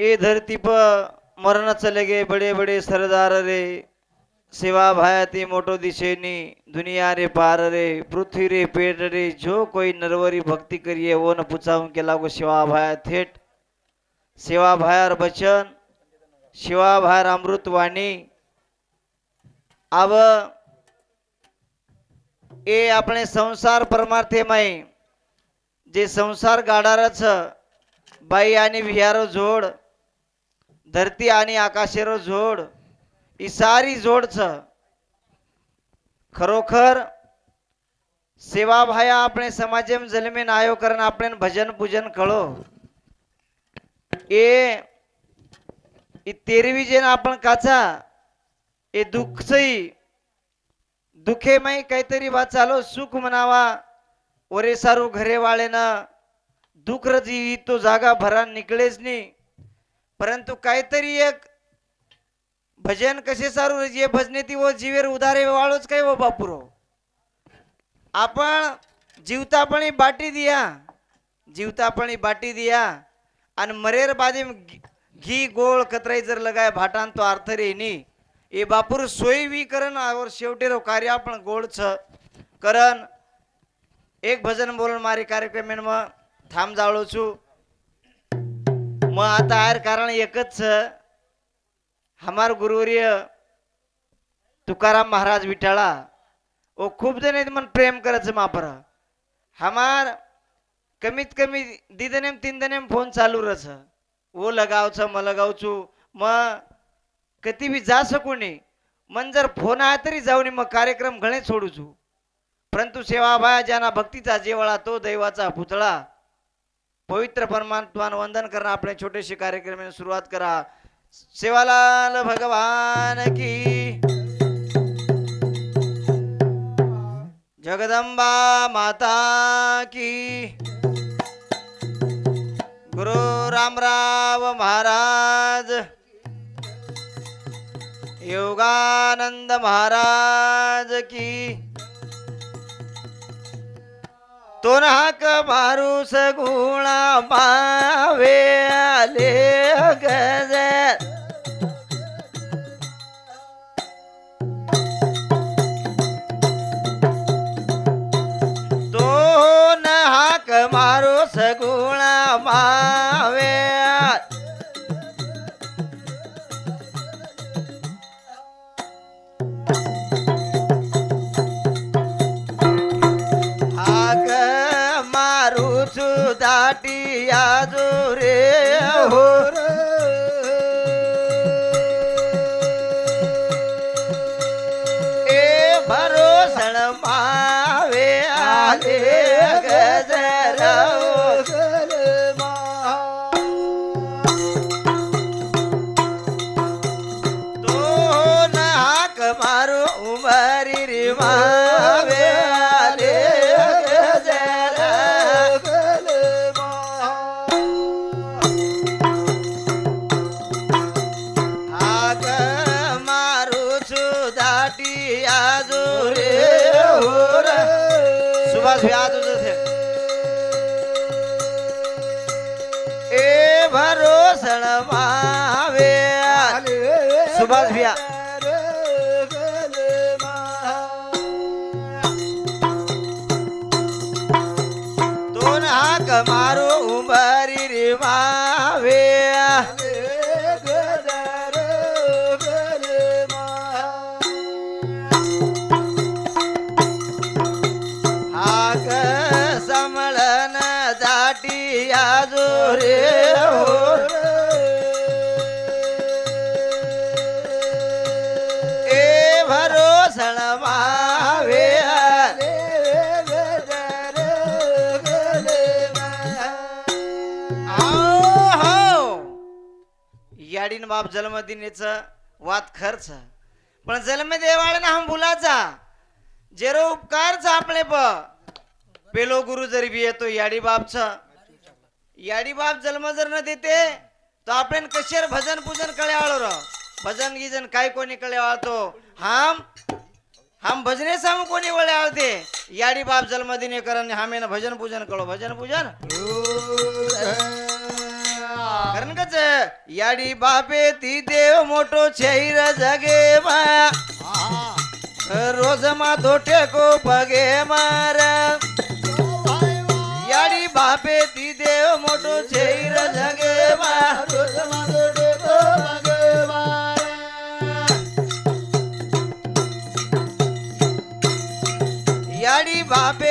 ए धरती प मरण चले गे बडे बडे सरदार रे सेवा भायाती मोटो दिशेनी दुनिया रे पार रे पृथ्वी रे पेट रे जो कोई नरवरी भक्ती करिये वो न पुचावून केला गो सेवा भाया थेट सेवा भायार बचन सेवा भायार अमृतवाणी आव એ આપણે સંસાર પરમાર્થેમાં જે સંસાર ગાડાર છે બાઈ आणि વિહારો જોડ ધરતી आणि આકાશેરો જોડ ઈ સારી જોડ છે ખરોખર સેવા ભાયા આપણે સમાજેમ જન્મીને આયો કરીને આપણે ભજન પૂજન કળો એ ઈ તેરવી જેને आपण કાચા એ દુઃખ સઈ दुखेमाई काहीतरी वा चालो सुख म्हणावा ओरे सारू घरे वाळेना दुःख जीवी तो जागा भरा निकळेच नाही परंतु काहीतरी एक भजन कसे सारू जे भजने ती व जीवेर उदारे वाळोच काय व बापुरो? आपण जीवतापणी बाटी दिया जीवतापणी बाटी दिया आणि मरेर बादी घी गोळ कत्राई जर लगाय भाटान तो अर्थ रेनी ए बापूर सोयी करण और शेवटी रो कार्य आपण गोड छ करण एक भजन बोलण मारी कार्यक्रम थांब जाळू छू. मग आता आयर कारण एकच हमार गुरुवर्य तुकाराम महाराज विठाळा ओ खूप जण आहेत मन प्रेम करायचं मापर. हमार कमीत कमी दिदनेम तीन दनेम फोन चालू रच. वो लगावच म लगावचू मग कधी बी जा सकू मन जर फोन आहे तरी जाऊ मग कार्यक्रम घणे सोडूचू. परंतु सेवाभाया ज्यांना भक्तीचा जेवळा तो दैवाचा पुतळा पवित्र परमात्मान वंदन करणं आपल्या छोटेसे कार्यक्रमाने सुरुवात करा. सेवालाल भगवान की. जगदंबा माता की. गुरु रामराव महाराज. योगानंद महाराज की. तो नाक मारू गुणा पावे आले गजे. तो हाक मारूस गुणा मावे दाटी आजो रे हो सुभाष भिया। दोन हाक मारू उंबरी रे मावे जन्मदिनेच वाद खर्च. पण जन्म देवाळ्यानं हम बुलाचा जेरो उपकारचा आपले प. पेलो गुरु जरी बी येतो याडी बापचा. याडी बाप जन्म जर न देते तो आपण कशेर भजन पूजन कळे आळो र. भजन गिजन काय कोणी कळे आळतो हम हम भजने साम कोणी वळे आळते याडी बाप जन्मदिने करण हमेन भजन पूजन कळो. भजन पूजन? कारण कच याडी बापे ती देव मोठो छैर जगे मा. रोज मा धोटे को पगे मार. याडी बापे ती देव मोठो छैर जगे मा. याडी बापे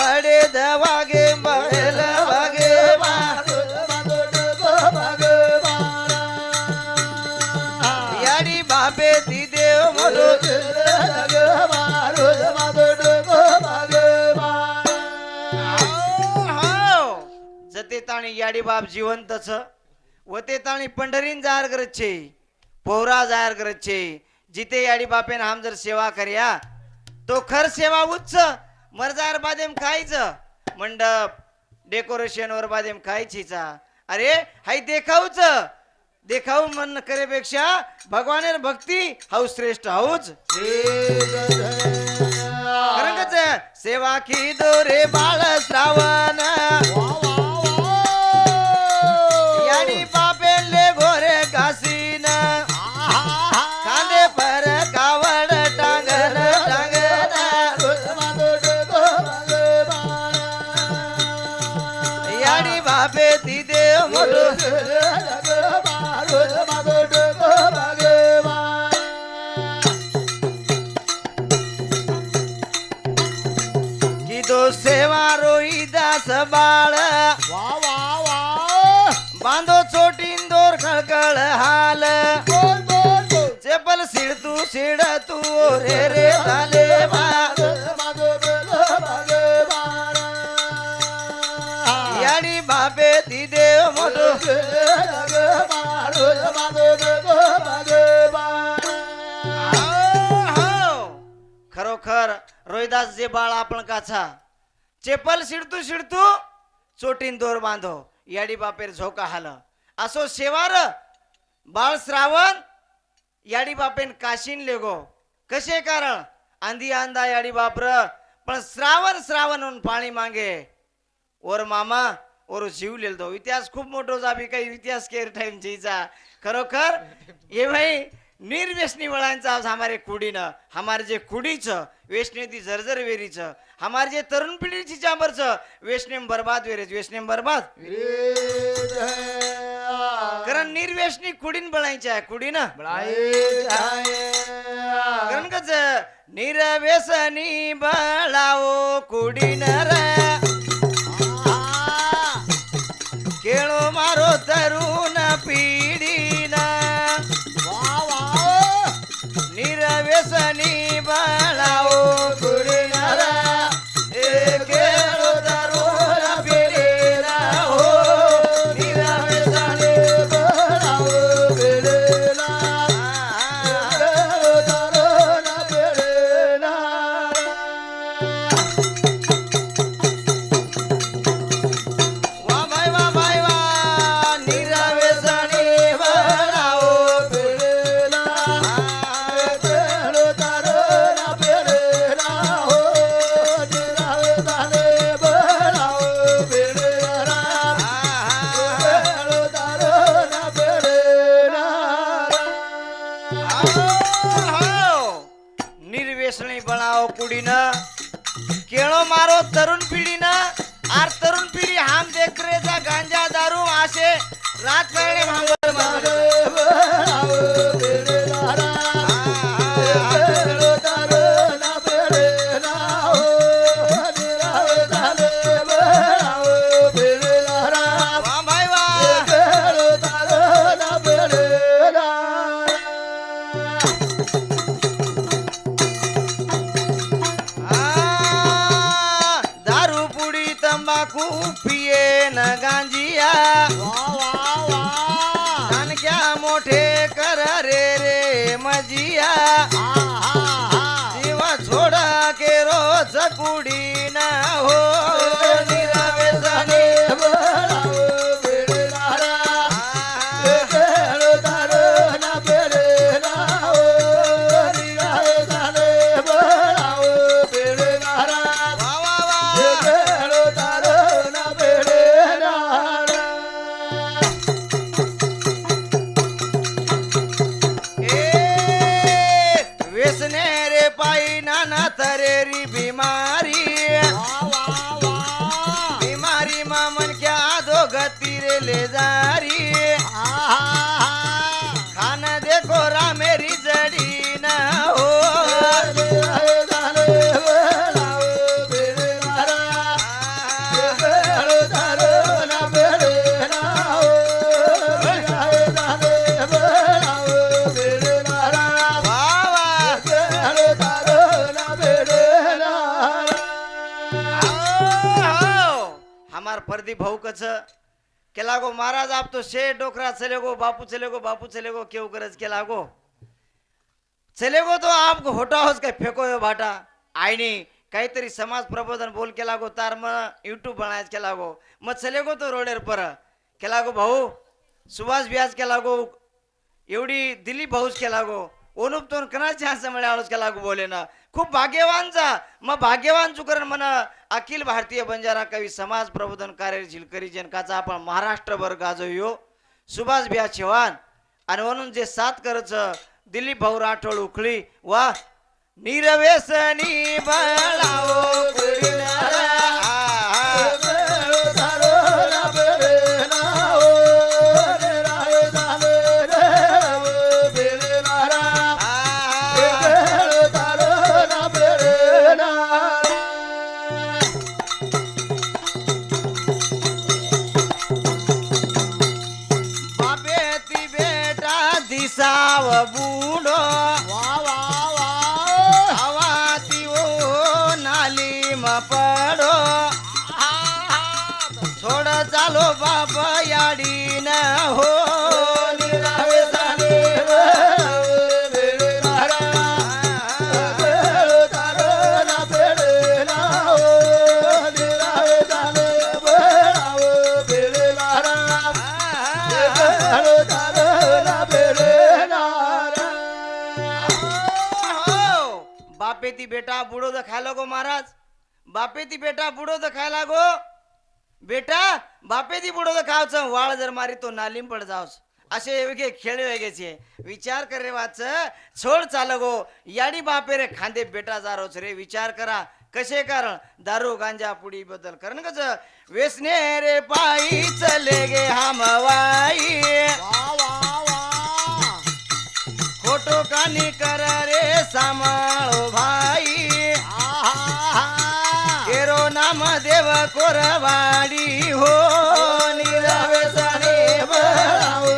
मत पडे द वागे बहेल वागे मा याडी बापे ती देव मोठो जते ताणी याडी बाप जिवंतच व ते ताणी पंढरीन जायर करत छे पोहरा जायर करत छे जिथे याडी बापेन हम जर सेवा करया तो खर सेवा उच्च. मर जायर बादेम खायचं. मंडप डेकोरेशन वर बादेम खायचीचा. अरे हाय देखावच देखाव मन करेपेक्षा भगवानेर भक्ती हाऊ श्रेष्ठ हाऊच. सेवा की दोरे बाळ श्रावण. दो सेवा रोहिदास बाळ. बांधो चोटीन दोर खळखळ हाल. चेपल शिड तू शिड तू रे रे झाले याडी बापे ती देव मोठो. खरोखर रोहिदास जे बाळ आपण काचा. चेपल शिडतू शिडतू चोटीन दोर बांधो. याडी बापेर झोका हाल. असो शेवार बाळ श्रावण याडी बापेन काशीन लेगो. कसे कारण? आंधी आंदा याडी बापर. पण श्रावण श्रावण होऊन पाणी मागे. ओर मामा ओर जीव लिहितो इतिहास खूप मोठो जाबी काही इतिहास केर टाइम जीचा खरोखर ये भाई निर्व्यसनी वळांचा आज हमारे कुडीनं हमारे जे कुडीचं वेशने ती जर्जर वेरीचं हमारे जे तरुण पिढीची चांबरचं वेशनेम बरबाद वेरेच वेशनेम बरबाद. कारण निर्व्यसनी कुडीन बळायच्या आहे कुडीनं. कारण कच निर्व्यसनी बळाओ कुडीन रे. केळो मारो तरुण पिढीना निर्व्यसनी निर्व्यसनी बनाव कुडीनं केळो मारो तरुण पिढीनं. आर तरुण पिढी हाम देखरेचा गांजा दारू आश रात रोज ना हो. प्रदीप केला गो महाराज आप तो शे डोकरा चले गो बापू चले गो बापू चले गो केव गरज केला गो चले गो तो आप होटा होस काय फेको हो भाटा। आईने काहीतरी समाज प्रबोधन बोल केला गो तार मग युट्यूब बनायच केला गो मग चले गो तो रोडेर पर। केला गो भाऊ सुभाष व्याज केला गो एवढी दिलीप भाऊच केला गो ओनुप तो कणाची हास्य मिळालोच आळूच केला गो बोले ना। खूप भाग्यवानचा मग भाग्यवान चुकरण म्हण अखिल भारतीय बंजारा कवी समाज प्रबोधन कार्य झिलकरी जनकाचा आपण महाराष्ट्रभर गाजवयो सुभाष बिया चव्हाण. आणि म्हणून जे सात करच दिलीप भाऊ राठोड उखळी वा निरवेसनी साडी न हो. बापे ती बेटा बुडो द खायला गो महाराज. बापे ती बेटा बुडो द खायला गो बेटा बापेदी बुडो खावच वाळ जर मारी तो नालीम पड जावस असे वेगळे खेळ वेगळेचे. विचार कर रे वाच छोड चाल गो याडी बापे रे खांदे बेटा जारोच रे विचार करा. कसे कारण? दारू गांजा पुडी बद्दल कारण कस? वेसने रे पायी चले गे हमवाई. खोटो कानी कर रे सांभाळो भाई. रामदेव देव कोरवाडी हो निरावेसाने बळावो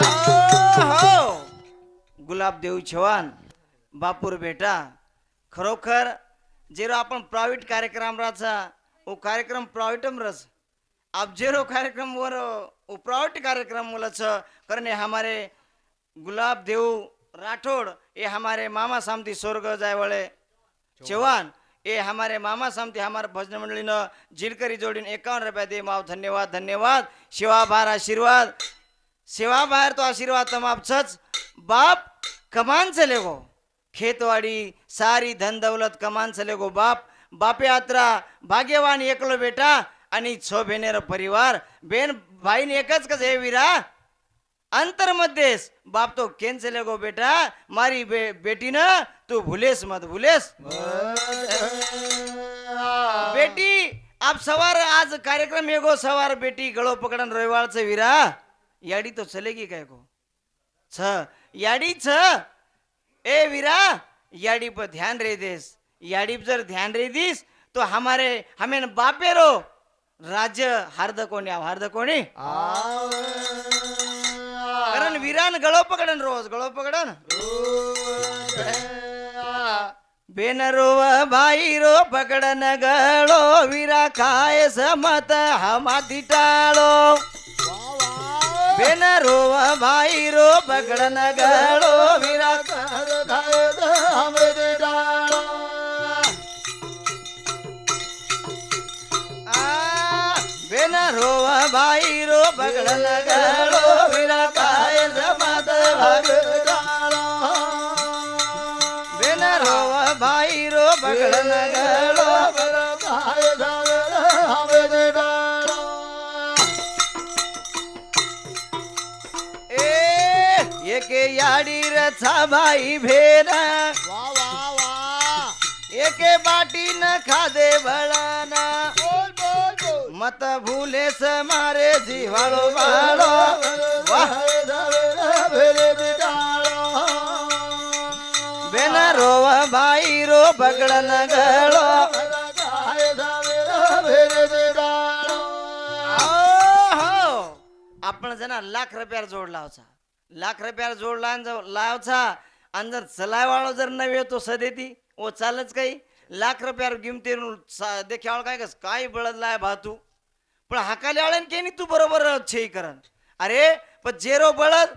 हो, हो. गुलाबदेव चव्हाण बापूर बेटा खरोखर जेरो आपण प्रायव्हेट कार्यक्रम राचा ओ कार्यक्रम प्राइवेटम रस अब जेरो कार्यक्रम वर ओ प्राइवेट कार्यक्रम मुलच करने हमारे गुलाब देऊ राठोड ये हमारे मामा सामती स्वर्ग जाय वळे। चव्हाण ये हमारे मामा सामती हमारे भजन मंडळीनं न जिलकरी जोडीन एकावन्न रुपया दे माव। धन्यवाद धन्यवाद। शिवाभार आशीर्वाद। सेवा बाहेर तो आशीर्वाद तमापच बाप कमान चले गो खेतवाडी सारी धन दौलत कमान चले गो बाप. बापे यात्रा भाग्यवान एकलो बेटा आणि छ बेनेर परिवार. बेन भाईन एकच कस हे वीरा? अंतर मध्येस बाप तो केन गो बेटा. मारी बे बेटी न तू भुलेस मत भुलेस. बेटी आप सवार आज कार्यक्रम हे गो सवार बेटी. गळो पकडन रविवारचं वीरा. याडी तो चलेगी काय को छ याडी छ ए वीरा याडी पर ध्यान रे देस. याडी जर ध्यान रे दिस तो हमारे हमें बापे रो. राज्य हार्द कोणी हार्द कोणी? कारण वीरान गळो पकडन रोज गळो पकडन. बेन रोव बाई रो पकडन गळो. वीरा काय समत हमाती टाळो बेन रोव बाई रो पकडन गळो. वीरा आ, बेन रोव बाई रो एके याडी रथा बाई भेन एके बाटी न खादे भळाना. मत भूलेस मारे जिव्हाळो बाळो. बेन रोव बाई रो पकडन गळो. हो. आपण जना लाख रुपयाला जोड लावचा. लाख रुपयाला जोड लावून लावचा. आणि जर चलावाळो जर नव्हे तो सदेती ओ चालच काही. लाख रुपयावर किमती देखावळ काय कस काय बळदलाय भातू पण हाकाले आळन के नी तू बरोबर छेई करन अरे पण जेरो बळद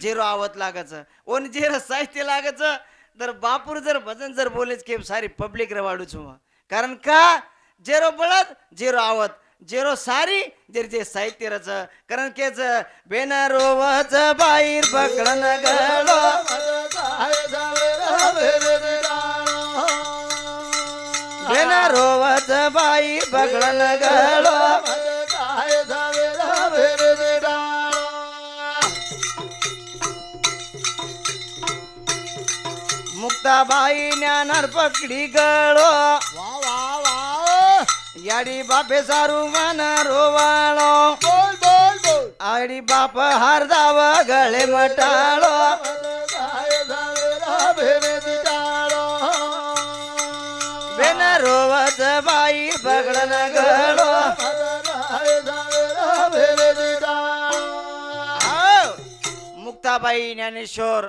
जेरो आवत लागायचं. ओन जेरो साहित्य लागायचं. तर बापूर जर भजन जर बोलेच के सारी पब्लिक रवाडूच वाढूच कारण का? जेरो बळद जेरो आवत. जेरो सारी जर जे साहित्य रच कारण केच बेन रोवच बाहेर पकडन गळो बेन रोवच बाहेर पकडन गळो मुक्ताबाई ज्ञानार पकडी गळो याडी बापे सारू मन रोवाळो. आडी बाप हार दाव गळे मटाळो. बेन रोवच बाई पकडन गळो. मुक्ताबाई ज्ञानेश्वर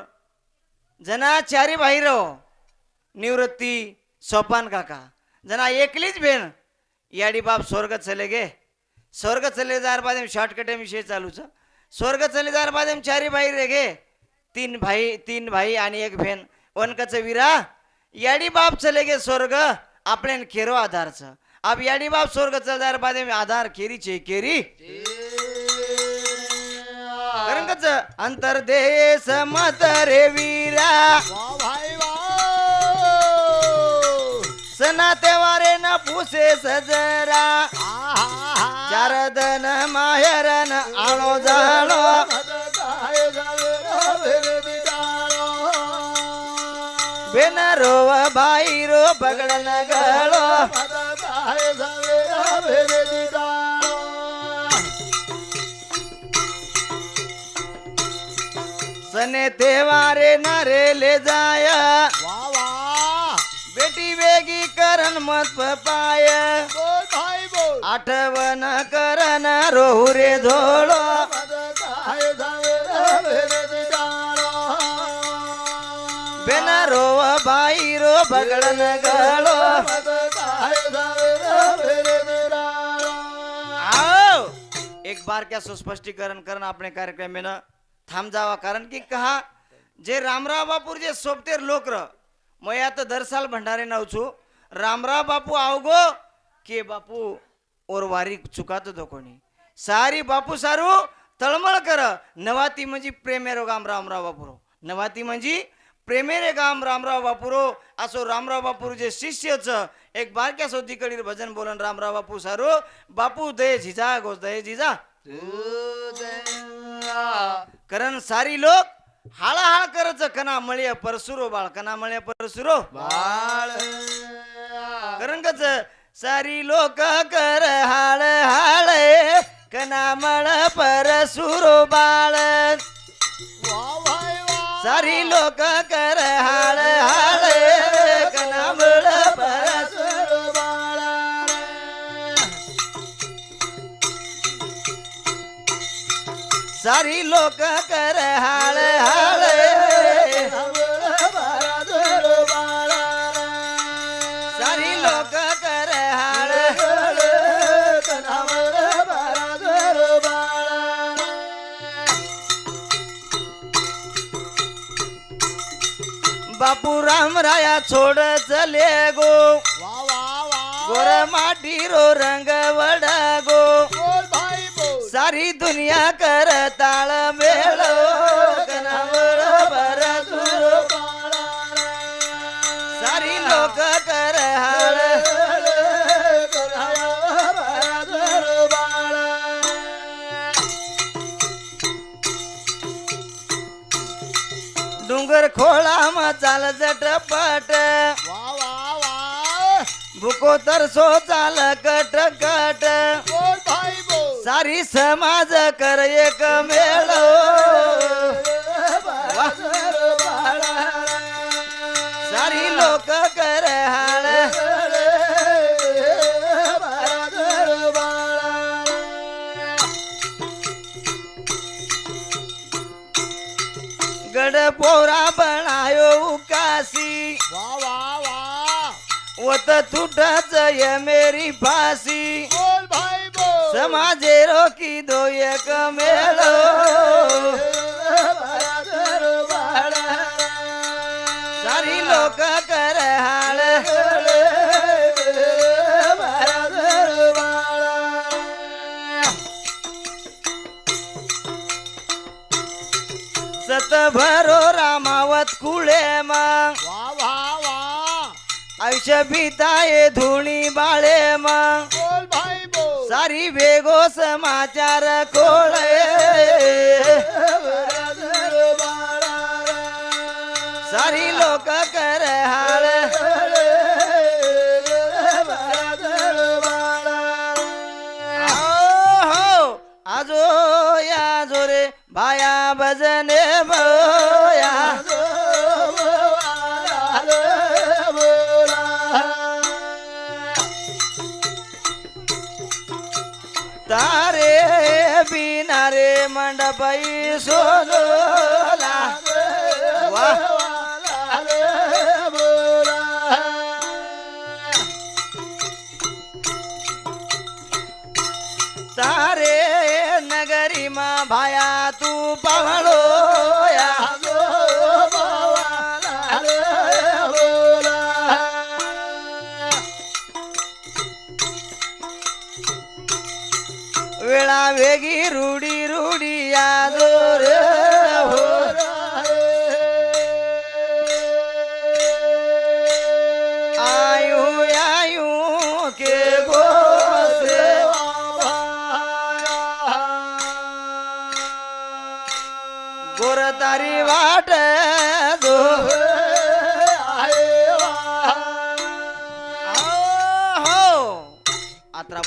जना चारी बाहेर निवृत्ती सोपान काका जना एकलीच बेन. याडी बाप स्वर्ग चले गे. स्वर्ग चले जार बाद शॉर्टकट विषय चालूच स्वर्ग चले जार बाद चारी भाई रे गे. तीन भाई तीन भाई आणि एक भेन वनकच विरा. याडी बाप चले गे स्वर्ग. आपल्यान खेरो आधारच अब याडी बाप स्वर्ग चले जार बाद आधार केरी चे केरी. कारण कच अंतरदेश मत रे वीरा. सना तेवारे न पुसे सजरा चार दन माहेरन आळो जाळो बेन रोव बाई रो पकडन गळो सने तेवारे नरे ले जाय बेटी वेगी करन मत पाय आठवण करन रोहू रे धोळो बेन रोव बाई रो पकडन गळो. एक बार क्या सुस्पष्टीकरण करण आपले कार्यक्रम में न थांब जावा कारण की कहा जे रामराव बापूर जे सोबतेर लोक र मैं आता दर साल भंडारे नवचू रामराव बापू आवगो. के बापू और वारी चुकातो तो कोणी. सारी बापू सारू तळमळ कर. नवाती म्हणजे प्रेमेरो गाम रामराव बापूरो. नवाती म्हणजे प्रेमेरे काम रामराव बापूरो. असो रामराव बापूर जे शिष्यच एक बारक्या सोतीकडील भजन बोलन रामराव बापू सारो. बापू दये झिजा गोस दये झिजा. कारण सारी लोक हाळाहाळ करच कना मळ्या परसुरो बाळ कना मळ्या परसुरो बाळ. कारण कच सारी लोक कर हाळ हाळ कना मळ परसुरो बाळ सारी लोक कर हाळ हाळ सारी लोक कर हाळ हाळ सारी लोक कर हाळ बापू राम राया छोड चले गो। गोर माटी रो रंग वडा गो सारी दुनिया कर ताळ मेळ कनावर परसुरो सारी लोक कर हाळ डोंगर खोळा म चाल जटपट भुको तरसो चाल कट कट सारी समाज कर एक मेळ सारी लोक कर हाळ गड पोरा बनायो उकासी। वत तुटच ये मेरी फासी। समाजे रोकी दो एक मेळ सारी लोक कर सत भरो रामावत कुळे मग आयुष्य बिताये धुणी बाळे मग सारी वेगो समाचार कोळ सारी लोक कर हाळ बिना रे गोर तारी वाट दो। हो।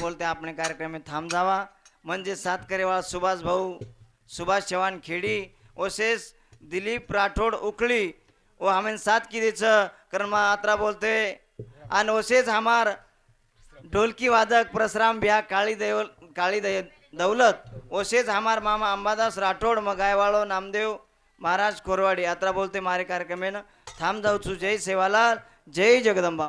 बोलते आपण कार्यक्रम में थांब जावा। म्हणजे सातकरेवाळा सुभाष भाऊ सुभाष चव्हाण खेडी ओसेस दिलीप राठोड उकळी व आम्ही साथ की देच कारण आत्रा बोलते आणि ओसेस हमार ढोलकी वादक प्रसराम ब्या काळी देवल काळी दे दौलत ओसेच हमार मामा अंबादास राठोड मग गायवाळो नामदेव महाराज कोरवाडी यात्रा बोलते मारे कार्यक्रमेनं थांब जाऊ जय सेवालाल जय जगदंबा.